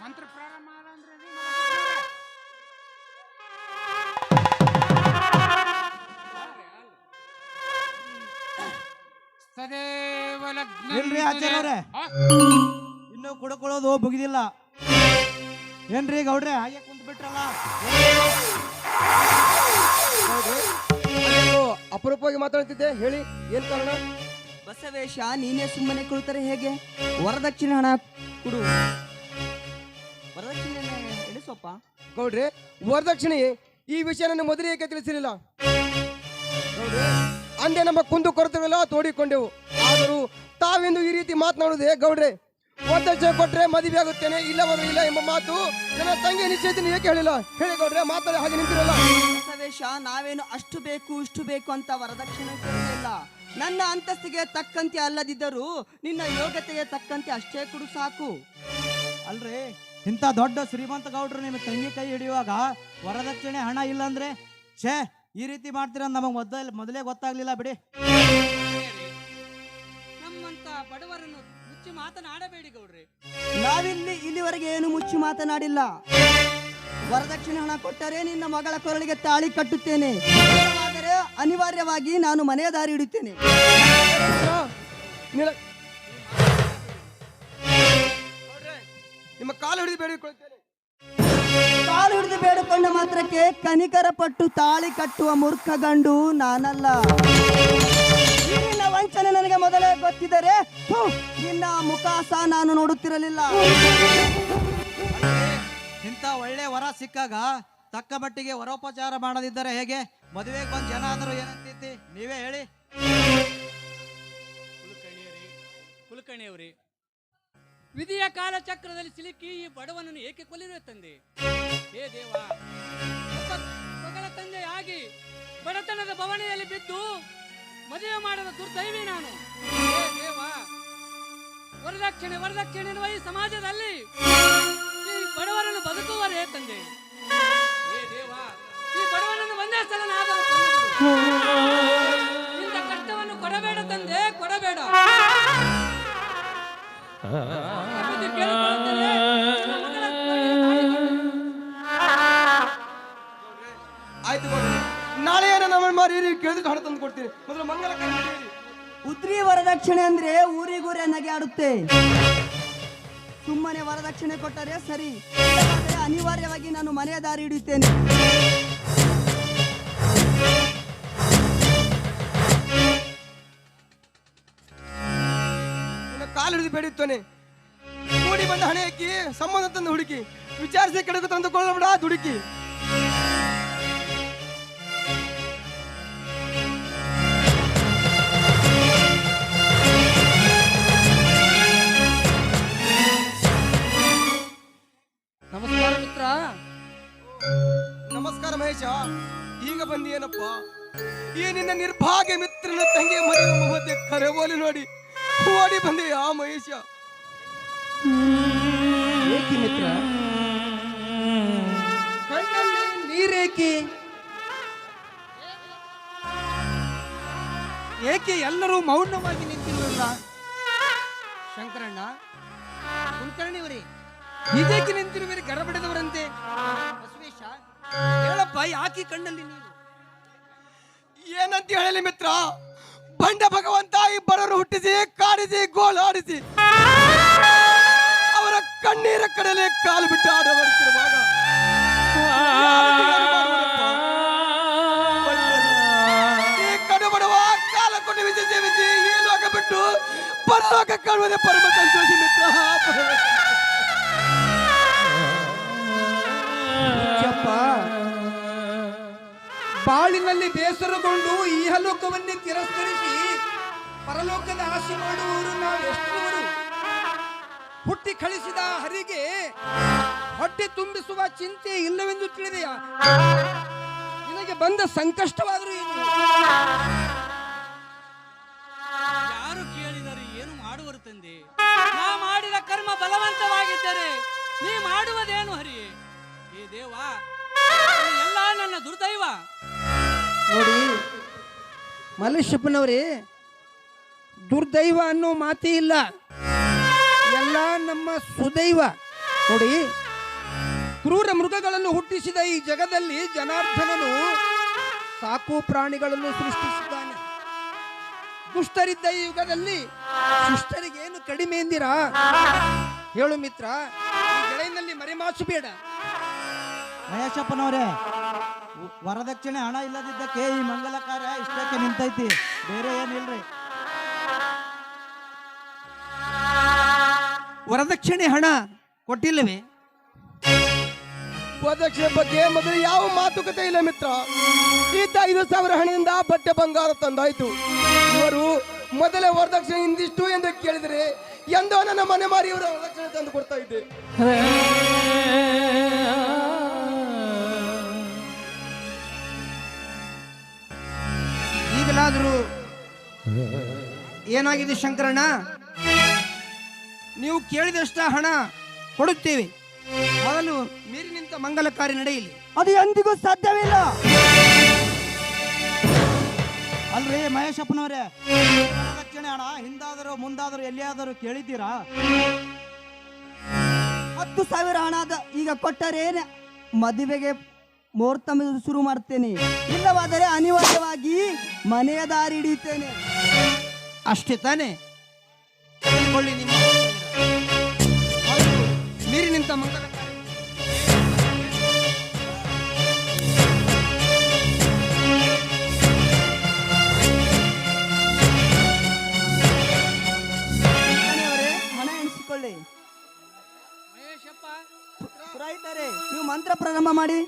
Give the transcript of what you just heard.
ಮಂತ್ರ ಪ್ರಾರಂಭ ಸದೇವ ಲಗ್ನ ಇಲ್ರಿ. ಇನ್ನೂ ಕುಡ್ಕೊಳ್ಳೋದು ಮುಗಿದಿಲ್ಲ ಏನ್ರಿ ಗೌಡ್ರೆ? ಹಾಗೆ ಕುಂತ್ ಬಿಟ್ರಲ್ಲ? ಅದೇನೋ ಅಪರೂಪವಾಗಿ ಮಾತಾಡ್ತಿದ್ದೆ. ಹೇಳಿ ಏನ್ ಕಾರಣ? ಬಸವೇಶ ನೀನೇ ಸುಮ್ಮನೆ ಕುಳಿತಾರೆ ಹೇಗೆ? ವರದಕ್ಷಿಣೆ ಹಣ ಕೊಡು. ವರದಕ್ಷಿಣೆ ಸೊಪ್ಪ ಗೌಡ್ರೆ ವರದಕ್ಷಿಣೆ ಈ ವಿಷಯ ನನ್ನ ಮೊದಲೇ ಏಕೆ ತಿಳಿಸಿರಲಿಲ್ಲ? ಅಂದೆ ಅಂದೇ ನಮ್ಮ ಕುಂದು ಕೊರತೆಗಳೆಲ್ಲ ತೋಡಿಕೊಂಡೆವು. ಆದರೂ ತಾವೆಂದು ಈ ರೀತಿ ಮಾತನಾಡುವುದೇ ಗೌಡ್ರೆ? ವರದಕ್ಷಿಣೆ ಕೊಟ್ರೆ ಮದುವೆ ಆಗುತ್ತೇನೆ ಇಲ್ಲವಾದ್ರೂ ಇಲ್ಲ ಎಂಬ ಮಾತು ನನ್ನ ತಂಗಿ ನಿಶ್ಚಯಿತ ಏಕೆ ಹೇಳಿಲ್ಲ ಹೇಳಿ ಕೊಡ್ರೆ ಮಾತಾಡಿ ಹಾಗೆ ನಿಂತಿರಲ್ಲ. ಬಸವೇಶ ನಾವೇನು ಅಷ್ಟು ಬೇಕು ಇಷ್ಟು ಬೇಕು ಅಂತ ವರದಕ್ಷಿಣೆ ಕೇಳಲಿಲ್ಲ ನನ್ನ ಅಂತಸ್ತಿಗೆ ತಕ್ಕಂತೆ ಅಲ್ಲದಿದ್ದರೂ ನಿನ್ನ ಯೋಗ್ಯತೆಗೆ ತಕ್ಕಂತೆ ಅಷ್ಟೇ ಕೊಡು ಸಾಕು. ಅಲ್ರಿ ಇಂಥ ದೊಡ್ಡ ಶ್ರೀಮಂತ ಗೌಡ್ರು ನಿಮ್ಮ ತಂಗಿ ಕೈ ಹಿಡಿಯುವಾಗ ವರದಕ್ಷಿಣೆ ಹಣ ಇಲ್ಲ ಅಂದ್ರೆ ಛೇ ಈ ರೀತಿ ಮಾಡ್ತೀರ ನಮಗೆ ಮೊದಲ ಮೊದಲೇ ಗೊತ್ತಾಗ್ಲಿಲ್ಲ ಬಿಡಿ. ನಮ್ಮಂತ ಬಡವರನ್ನು ಮುಚ್ಚಿ ಮಾತನಾಡಬೇಡಿ ಗೌಡ್ರಿ. ನಾವಿಲ್ಲಿ ಇಲ್ಲಿವರೆಗೆ ಏನು ಮುಚ್ಚಿ ಮಾತನಾಡಿಲ್ಲ. ವರದಕ್ಷಿಣೆ ಹಣ ಕೊಟ್ಟರೆ ನಿನ್ನ ಮಗಳ ಕೊರಳಿಗೆ ತಾಳಿ ಕಟ್ಟುತ್ತೇನೆ. ಆದರೆ ಅನಿವಾರ್ಯವಾಗಿ ನಾನು ಮನೆಯ ದಾರಿ ಇಡುತ್ತೇನೆ ನಿಮ್ಮ ಕಾಲು ಹಿಡಿದು ಬೇಡಿಕೊಳ್ಳುತ್ತೇನೆ. ಕಾಲು ಹಿಡಿದು ಬೇಡಿಕೊಂಡ ಮಾತ್ರಕ್ಕೆ ಕನಿಕರ ಪಟ್ಟು ತಾಳಿ ಕಟ್ಟುವ ಮೂರ್ಖ ಗಂಡು ನಾನಲ್ಲ. ವಂಚನೆ ನನಗೆ ಮೊದಲೇ ಗೊತ್ತಿದ್ದರೆ ನಿನ್ನ ಮುಖ ಸಹ ನಾನು ನೋಡುತ್ತಿರಲಿಲ್ಲ. ಇಂಥ ಒಳ್ಳೆ ವರ ಸಿಕ್ಕಾಗ ತಕ್ಕ ಮಟ್ಟಿಗೆ ವರೋಪಚಾರ ಮಾಡದಿದ್ದರೆ ಹೇಗೆ? ಮದುವೆಗೆ ಬಂದ್ ಜನ ಆದರೂ ಏನಂತೈತಿ ನೀವೇ ಹೇಳಿ. ಕುಲಕರ್ಣಿಯವರೇ ವಿಧಿಯ ಕಾಲಚಕ್ರದಲ್ಲಿ ಸಿಲುಕಿ ಈ ಬಡವನನ್ನು ಏಕೆ ಕೊಲ್ಲಿರುವ ತಂದೆ? ಹೇ ದೇವ ಒಬ್ಬ ಮಗಳ ತಂದೆಯಾಗಿ ಬಡತನದ ಬವಣೆಯಲ್ಲಿ ಬಿದ್ದು ಮದುವೆ ಮಾಡದ ದುರ್ದೈವಿ ನಾನು. ವರದಕ್ಷಿಣೆ ವರದಕ್ಷಿಣೆ ಎನ್ನುವ ಈ ಸಮಾಜದಲ್ಲಿ ಈ ಬಡವರನ್ನು ಬದುಕುವರೇ ತಂದೆ. ಈ ಬಡವನನ್ನು ಒಂದೇ ಸಲ. ಇಂಥ ಕಷ್ಟವನ್ನು ಕೊಡಬೇಡ ತಂದೆ ಕೊಡಬೇಡ. ನಮ್ಮ ಕೇಳಿದ್ರು ಹಣ ತಂದು ಕೊಡ್ತೀನಿ ಮೊದಲು ಮಂಗಲ. ಉದ್ರಿ ವರದಕ್ಷಿಣೆ ಅಂದ್ರೆ ಊರಿಗೂರೆ ನಗೆ ಆಡುತ್ತೆ. ಸುಮ್ಮನೆ ವರದಕ್ಷಿಣೆ ಕೊಟ್ಟರೆ ಸರಿ. ಆದರೆ ಅನಿವಾರ್ಯವಾಗಿ ನಾನು ಮನೆಯ ದಾರಿ ಹಿಡಿಯುತ್ತೇನೆ. ನಿನ್ನ ಕಾಲು ಹಿಡಿದು ಬೇಡುತ್ತಾನೆ. ಕೂಡಿ ಬಂದ ಹಣೆ ಹಾಕಿ ಸಂಬಂಧ ತಂದು ಹುಡುಕಿ. ವಿಚಾರಿಸಿ ಕೆಡಕು ತಂದುಕೊಳ್ಳಬೇಡ ದುಡುಕಿ. ಮಹೇಶ ಈಗ ಬಂದಿಯೇನಪ್ಪ ಈ ನಿನ್ನ ನಿರ್ಭಾಗ್ಯ ಮಿತ್ರನ ತಂಗಿ ಮದುವೆ ಕರೆ ಕರೆಬೋಲಿ ನೋಡಿ. ಓಡಿ ಬಂದೆ ಆ ಮಹೇಶ. ಏಕೆ ಮಿತ್ರ? ಕಣ್ಣಲ್ಲಿ ನೀರೇಕಿ? ಏಕೆ ಎಲ್ಲರೂ ಮೌನವಾಗಿ ನಿಂತಿರುವಲ್ಲ ಶಂಕರಣ್ಣ ಕುಲಕರ್ಣಿಯವರೇ ಹೀಗೇಕೆ ನಿಂತಿರುವಿರಿ ಗರಬಡಿದವರಂತೆ? ಬಸವೇಶ ಹೇಳಪ್ಪ, ಯಾಕೆ ಕಣ್ಣಲ್ಲಿ ನೀನು ಏನಂತ ಹೇಳಲಿ ಮಿತ್ರ ಬಂಡ ಭಗವಂತ ಇಬ್ಬರರು ಹುಟ್ಟಿಸಿ, ಕಾಡಿಸಿ ಗೋಳಾಡಿಸಿ ಅವರ ಕಣ್ಣೀರ ಕಡಲೆ ಕಾಲು ಬಿಟ್ಟು ಆಡ ಬರ್ತಿರುವಾಗ ಯಾರಿಗೆ ಯಾರು ಮಾಡುವರಪ್ಪ? ಬಂಡರು. ಈ ಕಡು ಬಡವ ಕಾಲ ವಿಜಯ ಬಿಟ್ಟು ಪರಲೋಕ ಕಾಣುವುದೇ ಪರಮ ಸಂತೋಷಿ ಮಿತ್ರ ಬಾಳಿನಲ್ಲಿ ಬೇಸರಗೊಂಡು ಈ ಲೋಕವನ್ನೇ ತಿರಸ್ಕರಿಸಿ ಪರಲೋಕದ ಆಸೆ ಮಾಡುವವರು ನಾವು ಎಷ್ಟವರು ಹುಟ್ಟಿ ಕಳಿಸಿದ ಹರಿಗೆ ಹೊಟ್ಟೆ ತುಂಬಿಸುವ ಚಿಂತೆ ಇಲ್ಲವೆಂದು ತಿಳಿದೆಯಾ? ನಿನಗೆ ಬಂದ ಸಂಕಷ್ಟವಾದರೂ ಏನು? ಯಾರು ಕೇಳಿದರೆ ಏನು ಮಾಡುವರು ತಂದೆ? ನಾ ಮಾಡಿದ ಕರ್ಮ ಬಲವಂತವಾಗಿದ್ದರೆ ನೀ ಮಾಡುವುದೇನು ಹರಿ ಏ ದೇವ ನನ್ನ ದುರ್ದೈವ. ನೋಡಿ, ಮಲ್ಲೇಶಪ್ಪನವ್ರಿ, ದುರ್ದೈವ ಅನ್ನೋ ಮಾತೇ ಇಲ್ಲ. ಎಲ್ಲ ನಮ್ಮ ಸುದೈವ. ನೋಡಿ, ಕ್ರೂರ ಮೃಗಗಳನ್ನು ಹುಟ್ಟಿಸಿದ ಈ ಜಗದಲ್ಲಿ ಜನಾರ್ದನನು ಸಾಕು ಪ್ರಾಣಿಗಳನ್ನು ಸೃಷ್ಟಿಸಿದ್ದಾನೆ. ದುಷ್ಟರಿದ್ದ ಈ ಯುಗದಲ್ಲಿ ದುಷ್ಟರಿಗೇನು ಕಡಿಮೆ ಎಂದಿರಾ? ಹೇಳು ಮಿತ್ರ, ಈ ಗೆಳೆಯಲ್ಲಿ ಮರೆಮಾಚು ಬೇಡ. ಮಹೇಶಪ್ಪನವರೇ ವರದಕ್ಷಿಣೆ ಹಣ ಇಲ್ಲದಿದ್ದಕ್ಕೆ ಈ ಮಂಗಲ ಕಾರ್ಯ ಇಷ್ಟಕ್ಕೆ ನಿಂತೈತಿ. ಬೇರೆ ಏನಿಲ್ರಿ? ವರದಕ್ಷಿಣೆ ಹಣ ಕೊಟ್ಟಿಲ್ಲವೇ? ವರದಕ್ಷಿಣೆ ಬಗ್ಗೆ ಮೊದಲು ಯಾವ ಮಾತುಕತೆ ಇಲ್ಲ ಮಿತ್ರ. ಈತ ಐದು ಸಾವಿರ ಹಣದಿಂದ ಬಟ್ಟೆ ಬಂಗಾರ ತಂದಾಯ್ತು. ಇವರು ಮೊದಲೇ ವರದಕ್ಷಿಣೆ ಇಂದಿಷ್ಟು ಎಂದು ಕೇಳಿದರೆ ಎಂದೋ ನನ್ನ ಮನೆ ಮಾರಿ ಇವರ ವರದಕ್ಷಿಣೆ ತಂದು ಕೊಡ್ತಾ ಇದ್ದೆ. ಈಗಲಾದರೂ ಏನಾಗಿದೆ ಶಂಕರಣ್ಣ? ನೀವು ಕೇಳಿದಷ್ಟ ಹಣ ಕೊಡುತ್ತೇವೆ. ಮೊದಲು ಮೀರಿ ನಿಂತ ಮಂಗಲ ಕಾರ್ಯ ನಡೆಯಲಿ. ಅದು ಎಂದಿಗೂ ಸಾಧ್ಯವಿಲ್ಲ. ಅಲ್ರಿ ಮಹೇಶಪ್ಪನವರೇ, ವರದಕ್ಷಿಣೆ ಹಣ ಹಿಂದಾದರೂ ಮುಂದಾದರೂ ಎಲ್ಲಿಯಾದರೂ ಕೇಳಿದ್ದೀರಾ? ಹತ್ತು ಸಾವಿರ ಹಣ ಈಗ ಕೊಟ್ಟರೇನೆ ಮದುವೆಗೆ ಮುಹೂರ್ತ ಶುರು ಮಾಡ್ತೇನೆ. ಇಲ್ಲವಾದರೆ ಅನಿವಾರ್ಯವಾಗಿ ಮನೆಯ ದಾರಿ ಹಿಡಿಯುತ್ತೇನೆ. ಅಷ್ಟೇ ತಾನೇ. ತೆಗೆದುಕೊಳ್ಳಿ ನಿಮ್ಮ ಮೊದಲು ಮೀರಿ ನಿಂತ ಮಂಗಲ. ಮನೆಯವರೇ, ಹಣ ಎಣಿಸಿಕೊಳ್ಳಿ. ಪುರೋಹಿತರೇ ನೀವು ಮಂತ್ರ ಪ್ರಾರಂಭ ಮಾಡಿ.